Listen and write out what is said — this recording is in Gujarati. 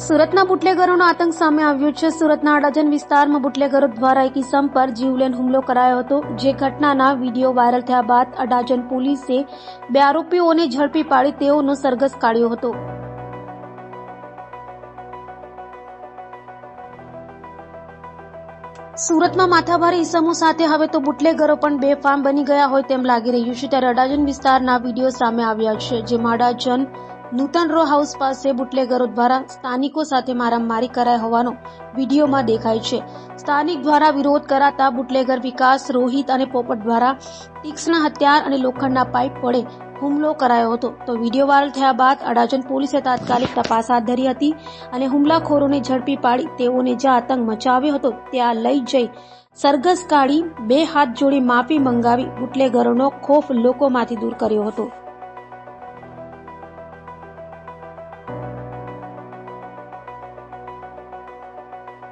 સુરતના બુટલેગરોનો આતંક સામે આવ્યો છે. સુરતના અડાજણ વિસ્તારમાં બુટલેગરો દ્વારા એક ઇસમ પર જીવલેણ હુમલો કરાયો હતો. જે ઘટનાના વીડિયો વાયરલ થયા બાદ અડાજણ પોલીસે બે આરોપીઓને ઝડપી પાડી તેઓનો સરઘસ કાઢ્યો હતો. સુરતમાં માથાભારે ઇસમો સાથે હવે તો બુટલેગરો પણ બેફામ બની ગયા હોય તેમ લાગી રહ્યું છે. ત્યારે અડાજણ વિસ્તારના વીડિયો સામે આવ્યા છે, જેમાં અડાજણ નૂતન રો હાઉસ પાસે બુટલેગરો દ્વારા સ્થાનિકો સાથે મારામારી કરાઈ હોવાનો વિડીયોમાં દેખાય છે. સ્થાનિક દ્વારા વિરોધ કરાતા બુટલેગર વિકાસ, રોહિત અને પોપટ દ્વારા તીક્ષ્ણ હથિયાર અને લોખંડના પાઇપ વડે હુમલો કરાયો હતો. તો વીડિયો વાયરલ થયા બાદ અડાજણ પોલીસે તાત્કાલિક તપાસ હાથ ધરી હતી અને હુમલાખોરોને ઝડપી પાડી તેઓને જે આતંક મચાવ્યો હતો ત્યાં લઈ જઈ સરઘસ કાઢી બે હાથ જોડી માફી મંગાવી બુટલેગરોનો ખોફ લોકોમાંથી દૂર કર્યો હતો.